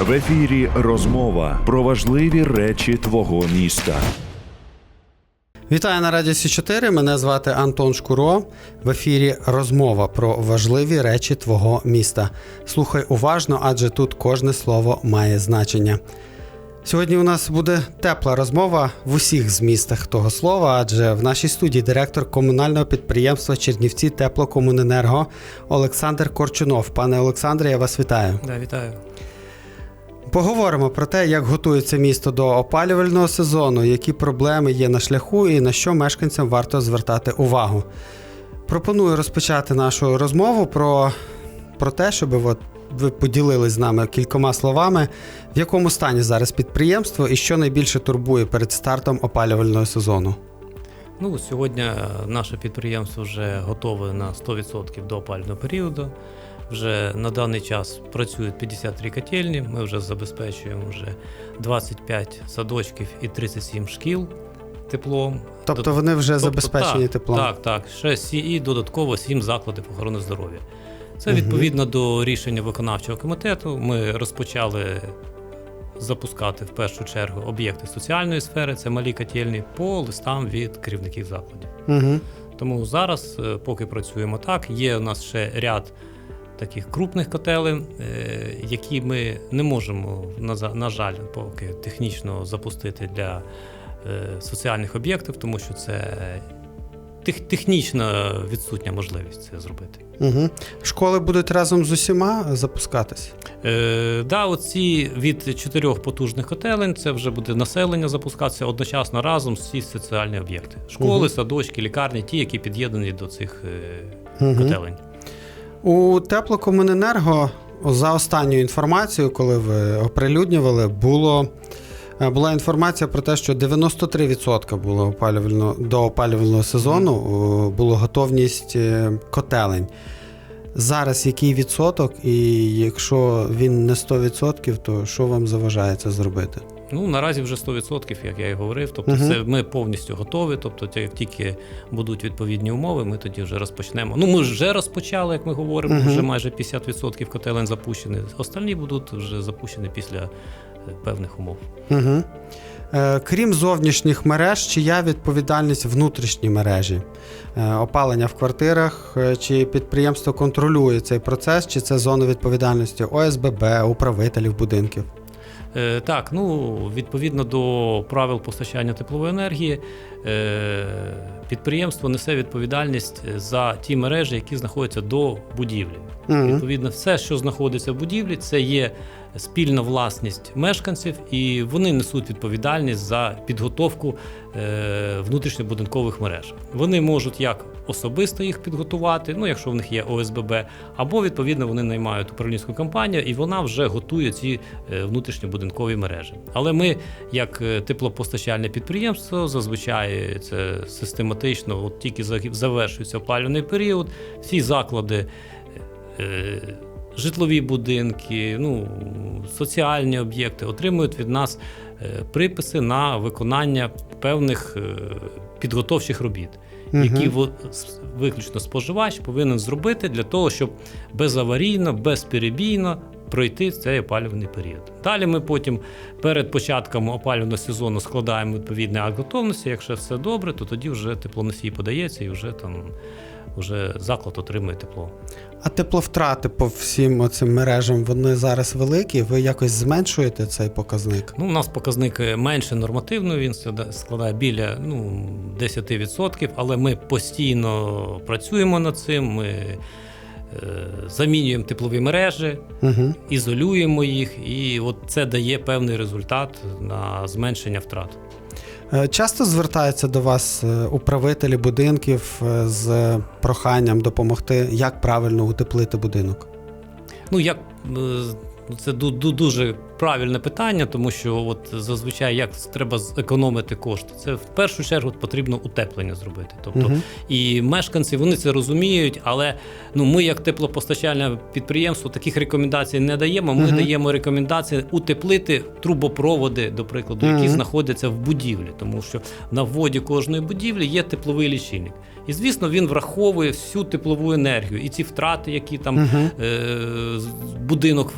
В ефірі розмова про важливі речі твого міста. Вітаю на Радіо Сі 4 Мене звати Антон Шкуро. В ефірі розмова про важливі речі твого міста. Слухай уважно, адже тут кожне слово має значення. Сьогодні у нас буде тепла розмова в усіх змістах того слова, адже в нашій студії директор комунального підприємства Чернівці Теплокомуненерго Олександр Корчунов. Пане Олександре, я вас вітаю. Да, вітаю. Поговоримо про те, як готується місто до опалювального сезону, які проблеми є на шляху і на що мешканцям варто звертати увагу. Пропоную розпочати нашу розмову про, про те, щоб от ви поділились з нами кількома словами, в якому стані зараз підприємство і що найбільше турбує перед стартом опалювального сезону. Ну, сьогодні е, наше підприємство вже готове на 100% до опалювального періоду. Вже на даний час працюють 53 котельні. Ми вже забезпечуємо вже 25 садочків і 37 шкіл теплом. Тобто вони вже Тобто, забезпечені так, теплом. Так, так. Ще сі- і додатково 7 закладів охорони здоров'я. Це відповідно до рішення виконавчого комітету. Ми розпочали запускати в першу чергу об'єкти соціальної сфери, це малі котельні, по листам від керівників закладів. Угу. Тому зараз, е, поки працюємо так, є у нас ще ряд таких крупних котелень, е, які ми не можемо, на на жаль, поки технічно запустити для е, соціальних об'єктів, тому що це тех- технічно відсутня можливість це зробити. Угу. Школи будуть разом з усіма запускатись. Е, да, оці від чотирьох потужних котелень це вже буде населення запускатися одночасно разом з всі соціальні об'єкти: школи, Мгм. садочки, лікарні, ті, які під'єднані до цих Угу. котелень. У теплокомуненерго за останньою інформацією, коли ви оприлюднювали, було. е, Була інформація про те, що 93% було опалювально, до опалювального сезону о, було готовність е, котелень. Зараз який відсоток, і якщо він не 100%, то що вам заважає це зробити? Ну, наразі вже 100%, як я і говорив. Тобто, Мгм. це ми повністю готові. Тобто, як тільки будуть відповідні умови, ми тоді вже розпочнемо. Ну, ми вже розпочали, як ми говоримо, Мгм. вже майже 50% котелень запущені. Остальні будуть вже запущені після е, певних умов. Угу. Е, крім зовнішніх мереж, чия відповідальність внутрішні мережі? Е, опалення в квартирах, чи підприємство контролює цей процес, чи це зона відповідальності ОСББ, управителів будинків? Е, так, ну відповідно до правил постачання теплової енергії, е, підприємство несе відповідальність за ті мережі, які знаходяться до будівлі. Відповідно, все, що знаходиться в будівлі, це є спільна власність мешканців, і вони несуть відповідальність за підготовку е, внутрішньобудинкових мереж. Вони можуть як особисто їх підготувати, ну якщо в них є ОСББ, або відповідно вони наймають управлінську компанію, і вона вже готує ці е, внутрішньобудинкові мережі. Але ми, як е, теплопостачальне підприємство, зазвичай це систематично, от тільки завершується опалювальний період, всі заклади. Житлові будинки, ну, соціальні об'єкти отримують від нас е, приписи на виконання певних е, підготовчих робіт, які с- виключно споживач повинен зробити для того, щоб безаварійно, безперебійно пройти цей опалювальний період. Далі ми потім перед початком опалювального сезону складаємо відповідний акт готовності. Якщо все добре, то тоді вже теплоносій подається і вже там вже заклад отримує тепло. А тепловтрати по всім оцим мережам вони зараз великі. Ви якось зменшуєте цей показник? Ну, у нас показник е, менше нормативної, він складає- складає біля ну, 10%, але ми постійно працюємо над цим. Ми е, замінюємо теплові мережі, Угу. ізолюємо їх, і от це дає певний результат на зменшення втрат. Е, Часто звертаються до вас е, управителі будинків е, з проханням допомогти, як правильно утеплити будинок. Ну, як Це ду- ду- дуже правильне питання, тому що от зазвичай як треба зекономити кошти. Це в першу чергу потрібно утеплення зробити. Тобто Мгм. і мешканці вони це розуміють, але ну ми, як теплопостачальне підприємство, таких рекомендацій не даємо. Ми Мгм. даємо рекомендації утеплити трубопроводи, до прикладу, які Мгм. знаходяться в будівлі, тому що на вводі кожної будівлі є тепловий лічильник. І звісно, він враховує всю теплову енергію і ці втрати, які там Мгм. е, будинок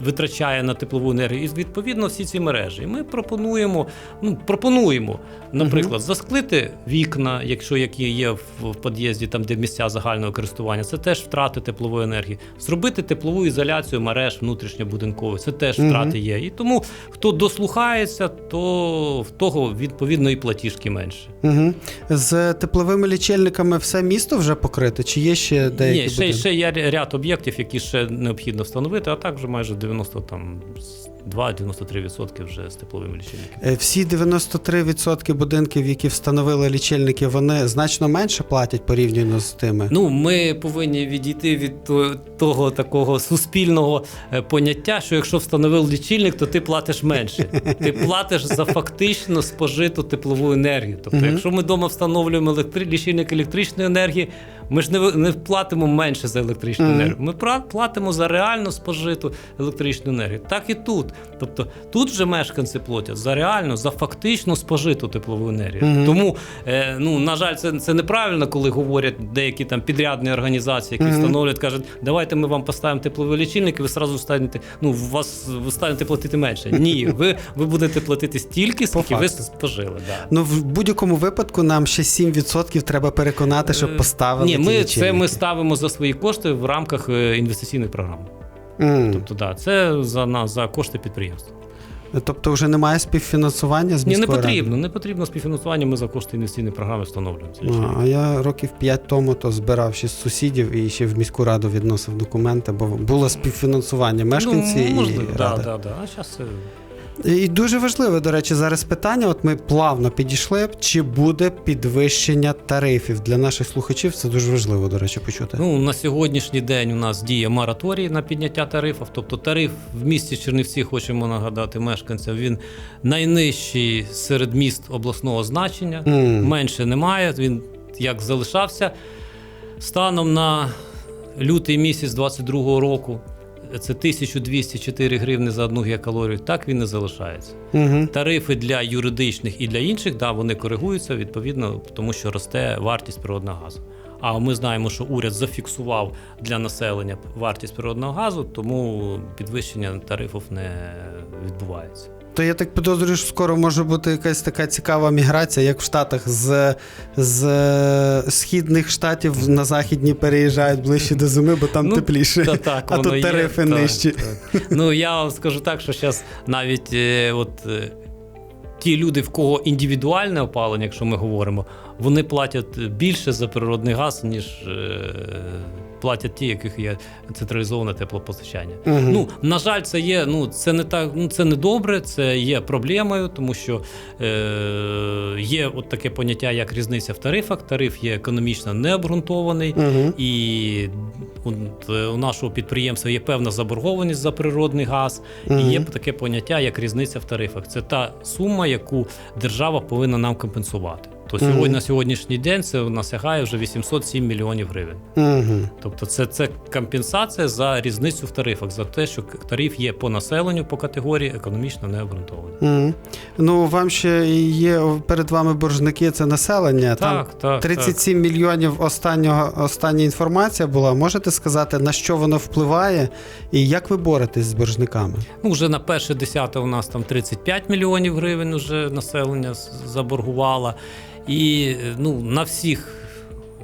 витрачає на теплову енергію, і відповідно всі ці мережі. І ми пропонуємо, ну пропонуємо, наприклад, засклити вікна, якщо які є в під'їзді, там де місця загального користування, це теж втрати теплової енергії. Зробити теплову ізоляцію мереж внутрішньобудинкових, це теж втрати є. І тому хто дослухається, то в того відповідно і платіжки менше. Угу. З тепловими лічильниками все місто вже покрите, чи є ще деякі Ні, ще, ще є ряд об'єктів, які ще необхідно встановити, а також майже 90 там 92-93% вже з тепловими лічильниками. Е, Всі 93% будинків, які встановили лічильники, вони значно менше платять порівняно з тими. Ну, ми повинні відійти від того такого суспільного е, поняття, що якщо встановив лічильник, то ти платиш менше. Ти платиш за фактично спожиту теплову енергію. Тобто, якщо ми вдома встановлюємо електри... лічильник електричної енергії, ми ж не, ви- не платимо менше за електричну енергію. Ми платимо за реально спожиту електричну енергію. Так і тут. Тобто тут вже мешканці платять за реально, за фактично спожиту теплову енергію. Тому, е, ну, на жаль, це, це неправильно, коли говорять деякі там підрядні організації, які встановлюють, кажуть, давайте ми вам поставимо тепловий лічильник, і ви зразу станете, ну, вас ви станете платити менше. Ні, ви, ви будете платити стільки, скільки ви спожили. Да. Ну, в будь-якому випадку нам ще 7% треба переконати, щоб поставили. Ні, ми це ми ставимо за свої кошти в рамках е, інвестиційних програм. М. Тобто, да, це за, нас за кошти підприємства. Тобто вже немає співфінансування з Ні, не потрібно, ради? не потрібно співфінансування. Ми за кошти інвестиційної програми встановлюємо. А, а я років 5 тому то збирав ще з сусідів і ще в міську раду відносив документи, бо було співфінансування мешканці ну, можливо, і да, ради. да, да. А зараз І дуже важливе, до речі, зараз питання. От ми плавно підійшли. Чи буде підвищення тарифів для наших слухачів? Це дуже важливо, до речі, почути. ну, на сьогоднішній день у нас діє мораторій на підняття тарифів. Тобто тариф в місті Чернівці, хочемо нагадати мешканцям, він найнижчий серед міст обласного значення. Мгм. Менше немає. Він як залишався станом на лютий місяць 22-го року. Це 1204 гривни за одну гігакалорію. Так він і залишається. Угу. Тарифи для юридичних і для інших, да, вони коригуються відповідно, тому що росте вартість природного газу. А ми знаємо, що уряд зафіксував для населення вартість природного газу, тому підвищення тарифів не відбувається. То я так підозрюю, що скоро може бути якась така цікава міграція, як в Штатах з, з східних штатів на західні переїжджають ближче до зими, бо там Ну, тепліше. Та, так, а тут тарифи так, нижчі. так. Ну я вам скажу так, що зараз навіть е, от. е, Ті люди, в кого індивідуальне опалення, якщо ми говоримо, вони платять більше за природний газ, ніж е, платять ті, яких є централізоване теплопостачання. Мгм. Ну на жаль, це є. Ну це не так. Ну це не добре, це є проблемою, тому що е, є от таке поняття, як різниця в тарифах. Тариф є економічно необґрунтований, Мгм. і от, е, у нашого підприємства є певна заборгованість за природний газ, Мгм. і є таке поняття, як різниця в тарифах. Це та сума, яку держава повинна нам компенсувати. То сьогодні на сьогоднішній день це у нас сягає вже 807 мільйонів гривень. Мгм. Тобто, це, це компенсація за різницю в тарифах, за те, що тариф є по населенню, по категорії економічно необґрунтований. Мгм. Ну, вам ще є перед вами боржники, це населення. Там Так, так. 37 мільйонів останнього остання інформація була. Можете сказати, на що воно впливає і як ви боретесь з боржниками? Ну, вже на перше десяте у нас там 35 мільйонів гривень уже населення заборгувало. І е, ну, на всіх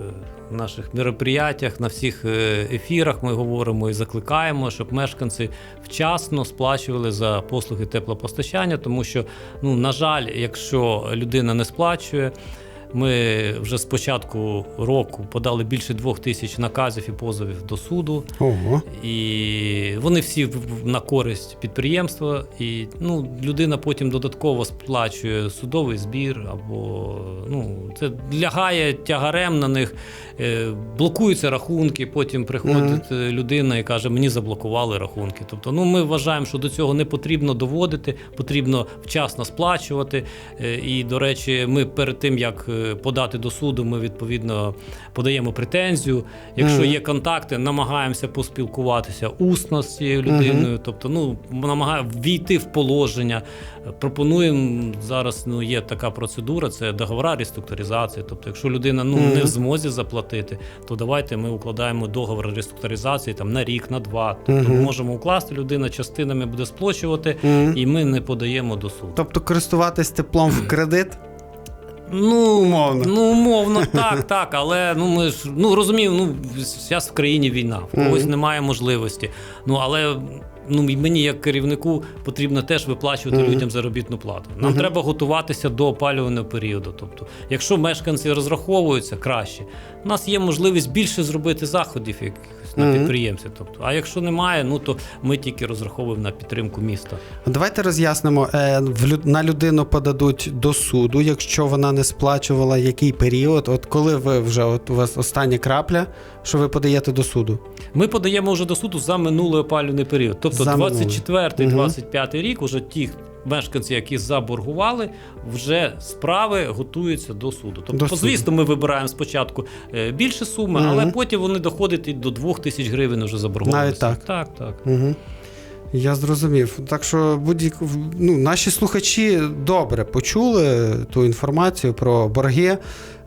е, наших мероприятиях, на всіх е, ефірах ми говоримо і закликаємо, щоб мешканці вчасно сплачували за послуги теплопостачання, тому що, ну, на жаль, якщо людина не сплачує, ми вже з початку року подали більше двох тисяч наказів і позовів до суду. Ого. І вони всі на користь підприємства, і ну, людина потім додатково сплачує судовий збір, або ну, це лягає тягарем на них, е, блокуються рахунки. Потім приходить е, людина і каже: мені заблокували рахунки. Тобто, ну ми вважаємо, що до цього не потрібно доводити, потрібно вчасно сплачувати. Е, І, до речі, ми перед тим як подати до суду, ми відповідно подаємо претензію. Якщо є контакти, намагаємося поспілкуватися усно з цією людиною. Тобто, ну намагаємо війти в положення. Пропонуємо зараз. Ну є така процедура, це договора реструктуризації. Тобто, якщо людина ну не в змозі заплатити, то давайте ми укладаємо договор реструктуризації там на рік, на два. Тобто, Мгм. можемо укласти людина частинами буде сплачувати, і ми не подаємо до суду. Тобто користуватись теплом в кредит. Ну, Умовно. Ну, умовно, так, так. Але ну ми ж ну розумію, ну зараз в країні війна, в когось немає можливості. Ну але ну мені, як керівнику, потрібно теж виплачувати людям заробітну плату. Нам треба готуватися до опалювального періоду. Тобто, якщо мешканці розраховуються краще, у нас є можливість більше зробити заходів якихось на Мгм. підприємстві. Тобто, а якщо немає, ну то ми тільки розраховуємо на підтримку міста. Давайте роз'яснимо, е, на людину подадуть до суду, якщо вона не сплачувала який період. От коли ви вже от у вас остання крапля, що ви подаєте до суду? Ми подаємо вже до суду за минулий опалювальний період. Тобто За минулий. 24-25 рік, уже ті мешканці, які заборгували, вже справи готуються до суду. Тобто, До суду. звісно, ми вибираємо спочатку е, більше суми, Мгм. але потім вони доходять і до 2 тисяч гривень вже заборгованості. Навіть так? Так, так. Угу. Я зрозумів. Так що будь ну, наші слухачі добре почули ту інформацію про борги.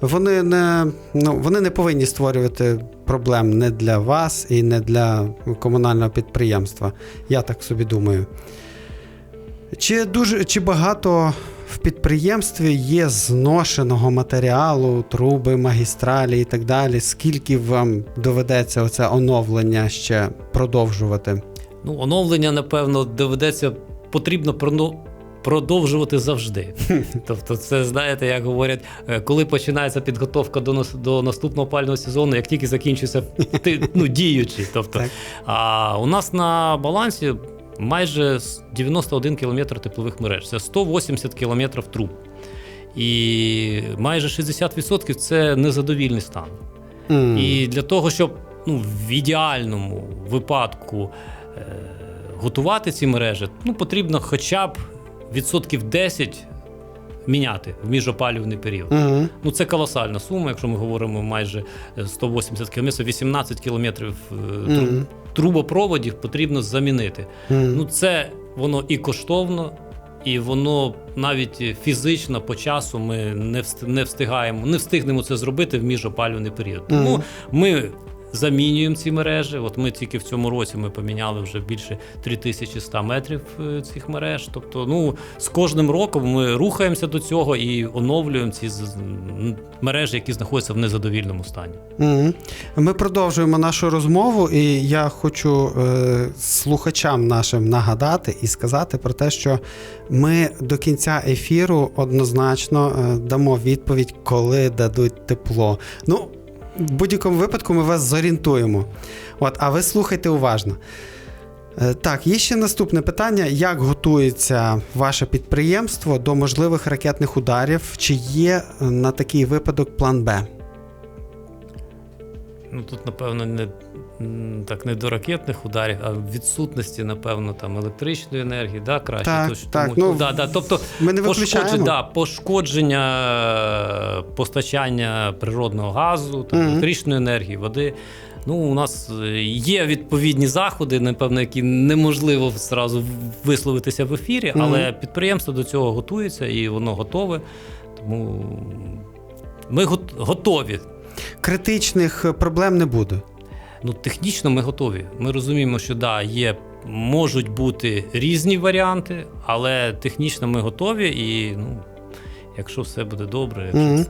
Вони не, ну, вони не повинні створювати проблем не для вас і не для комунального підприємства. Я так собі думаю. Чи дуже чи багато в підприємстві є зношеного матеріалу, труби, магістралі і так далі? Скільки вам доведеться оце оновлення ще продовжувати? Ну, оновлення, напевно, доведеться потрібно продовжувати завжди. Тобто, це знаєте, як говорять, е, коли починається підготовка до нас- до наступного опального сезону, як тільки закінчується ну, діючий. Тобто, Так. а у нас на балансі майже 91 кілометр теплових мереж, це 180 кілометрів труб. І майже 60% це незадовільний стан. М. І для того, щоб ну, в ідеальному випадку е, готувати ці мережі, ну, потрібно хоча б відсотків 10 міняти в міжопалювальний період. Мгм. Ну, це колосальна сума, якщо ми говоримо майже е, 180 кілометрів, 18 кілометрів е, тру- Мгм. Трубопроводів потрібно замінити. Мгм. Ну, це воно і коштовно, і воно навіть фізично по часу ми не встигаємо, не встигнемо це зробити в міжопалювальний період. Тому Мгм. ми замінюємо ці мережі. От ми тільки в цьому році ми поміняли вже більше 3100 метрів е, цих мереж. Тобто, ну з кожним роком ми рухаємося до цього і оновлюємо ці мережі, які знаходяться в незадовільному стані. Ми продовжуємо нашу розмову, і я хочу е, слухачам нашим нагадати і сказати про те, що ми до кінця ефіру однозначно е, дамо відповідь, коли дадуть тепло. Ну, в будь-якому випадку ми вас зорієнтуємо. От, а ви слухайте уважно. Е, Так, є ще наступне питання: як готується ваше підприємство до можливих ракетних ударів? Чи є е, на такий випадок план Б? Ну тут, напевно, не так не до ракетних ударів, а відсутності, напевно, там електричної енергії, да, краще. Так, Тож- так, тому- ну, да, да, тобто Ми не пошкодження, да, пошкодження е, постачання природного газу, там, Мгм. електричної енергії, води. Ну, у нас е, є відповідні заходи, напевно, які неможливо зразу висловитися в ефірі, але підприємство до цього готується і воно готове. Тому ми готові критичних е, проблем не буде. Ну, технічно ми готові. Ми розуміємо, що да, є, можуть бути різні варіанти, але технічно ми готові, і ну, якщо все буде добре, якщо mm -hmm.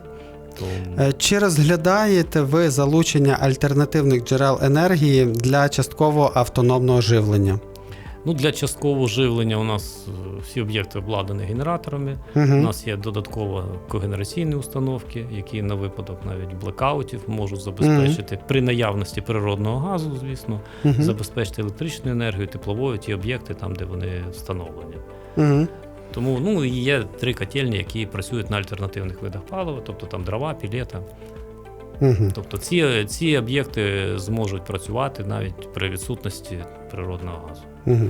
то Е, Чи розглядаєте ви залучення альтернативних джерел енергії для частково автономного живлення? Ну, для часткового живлення у нас е, всі об'єкти обладнані генераторами. Угу. У нас є додатково когенераційні установки, які на випадок навіть блекаутів можуть забезпечити при наявності природного газу, звісно, забезпечити електричну енергію, тепловою ті об'єкти там, де вони встановлені. Угу. Тому ну, є три котельні, які працюють на альтернативних видах палива, тобто там дрова, пілета. Угу. Тобто ці, ці об'єкти зможуть працювати навіть при відсутності природного газу. Угу.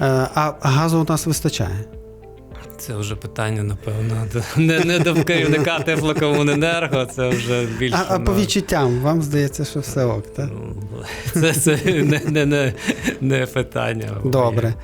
Е, а газу у нас вистачає. Це вже питання, напевно, не, не до керівника теплокомуненерго, це вже більше. А, а по відчуттям, вам здається, що все ок, так? Ну, Це, це не, не, не, не питання. Добре.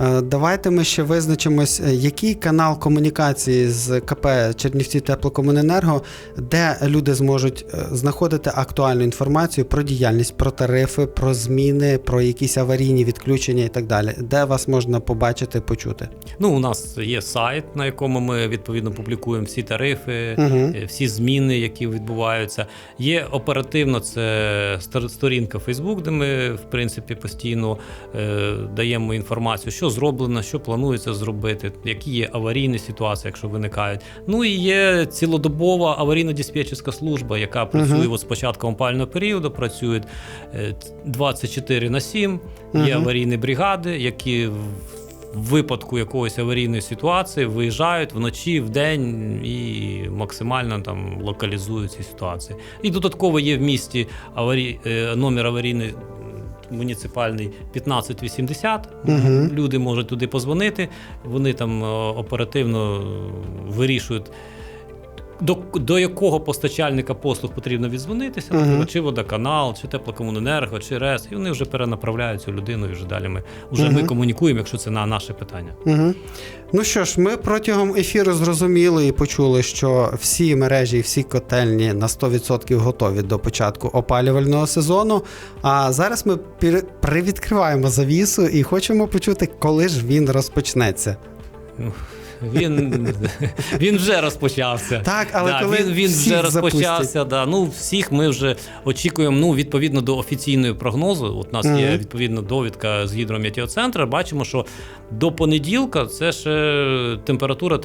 Е, Давайте ми ще визначимось, е, який канал комунікації з КП Чернівці Теплокомуненерго, де люди зможуть е, знаходити актуальну інформацію про діяльність, про тарифи, про зміни, про якісь аварійні відключення і так далі. Де вас можна побачити, почути? Ну, у нас є сайт, на якому ми відповідно публікуємо всі тарифи, е, всі зміни, які відбуваються. Є оперативно це сторінка Facebook, де ми в принципі постійно е, даємо інформацію, що зроблено, що планується зробити, які є аварійні ситуації, якщо виникають. Ну і є цілодобова аварійно-диспетчерська служба, яка працює Мгм. от з початку опального періоду, працює е, 24 на 7. Є аварійні бригади, які в в випадку якоїсь аварійної ситуації виїжджають вночі, вдень і максимально там локалізують ці ситуації. І додатково є в місті аварій, е, номер аварійний. Муніципальний 1580. Угу. Люди можуть туди позвонити, вони там е, оперативно е, вирішують, до, до якого постачальника послуг потрібно віддзвонитися, Мгм. наприклад, чи водоканал, чи теплокомуненерго, чи РЕС, і вони вже перенаправляють цю людину, і вже далі ми вже ми комунікуємо, якщо це на наше питання. Угу. Ну що ж, ми протягом ефіру зрозуміли і почули, що всі мережі і всі котельні на 100% готові до початку опалювального сезону. А зараз ми привідкриваємо завісу і хочемо почути, коли ж він розпочнеться. Він, він вже розпочався. Так, але да, коли він, він всіх вже розпочався. запустять? Да. Ну, всіх ми вже очікуємо. Ну, відповідно до офіційної прогнозу. От у нас є Мгм. відповідно довідка з гідрометеоцентру. Бачимо, що до понеділка це ще температура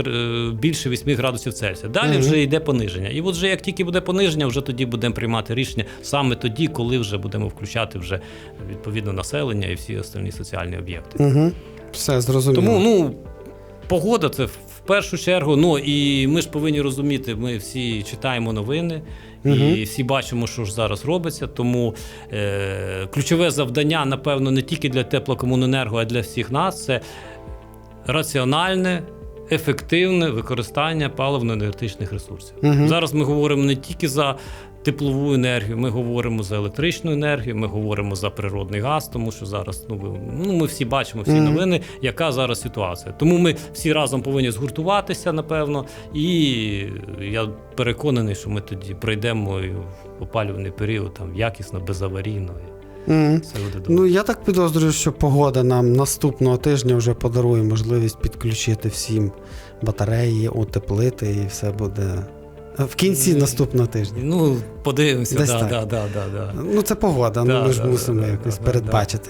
більше 8 градусів Цельсія. Далі Мгм. вже йде пониження. І от вже як тільки буде пониження, вже тоді будемо приймати рішення саме тоді, коли вже будемо включати вже відповідно населення і всі остальні соціальні об'єкти. Угу. Все зрозуміло. Тому ну погода це в першу чергу. Ну і ми ж повинні розуміти, ми всі читаємо новини. Мгм. І всі бачимо, що ж зараз робиться. Тому е, ключове завдання, напевно, не тільки для теплокомуненерго, а для всіх нас це раціональне, ефективне використання паливно-енергетичних ресурсів. Мгм. Зараз ми говоримо не тільки за теплову енергію, ми говоримо за електричну енергію, ми говоримо за природний газ, тому що зараз ну, ви- ну ми всі бачимо всі новини, яка зараз ситуація. Тому ми всі разом повинні згуртуватися, напевно, і я переконаний, що ми тоді пройдемо в опалювальний період там якісно, безаварійно. добре. Ну, я так підозрюю, що погода нам наступного тижня вже подарує можливість підключити всім батареї, утеплити, і все буде в кінці наступного тижня. Ну, подивимося, Десь да, так. да, да, да, да. Ну, це погода, Да, ну ми ж да, мусимо да, якось да, передбачити.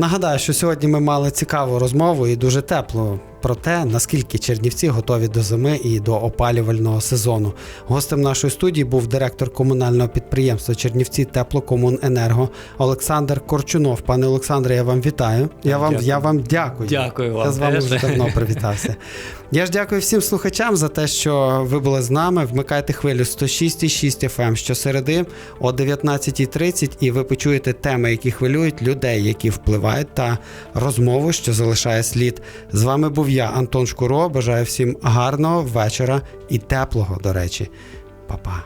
Да. Нагадаю, що сьогодні ми мали цікаву розмову і дуже теплу про те, наскільки Чернівці готові до зими і до опалювального сезону. Гостем нашої студії був директор комунального підприємства Чернівці Теплокомуненерго Олександр Корчунов. Пане Олександре, я вам вітаю. Я вам, Дякую. я вам дякую. Дякую вам Я з вами вже давно привітався. Я ж дякую всім слухачам за те, що ви були з нами. Вмикайте хвилю 106,6 FM щосереди о 19.30 і ви почуєте теми, які хвилюють людей, які впливають, та розмову, що залишає слід. З вами був я, Антон Шкуро. Бажаю всім гарного вечора і теплого, до речі. Па-па.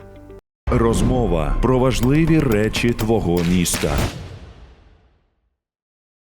Розмова про важливі речі твого міста.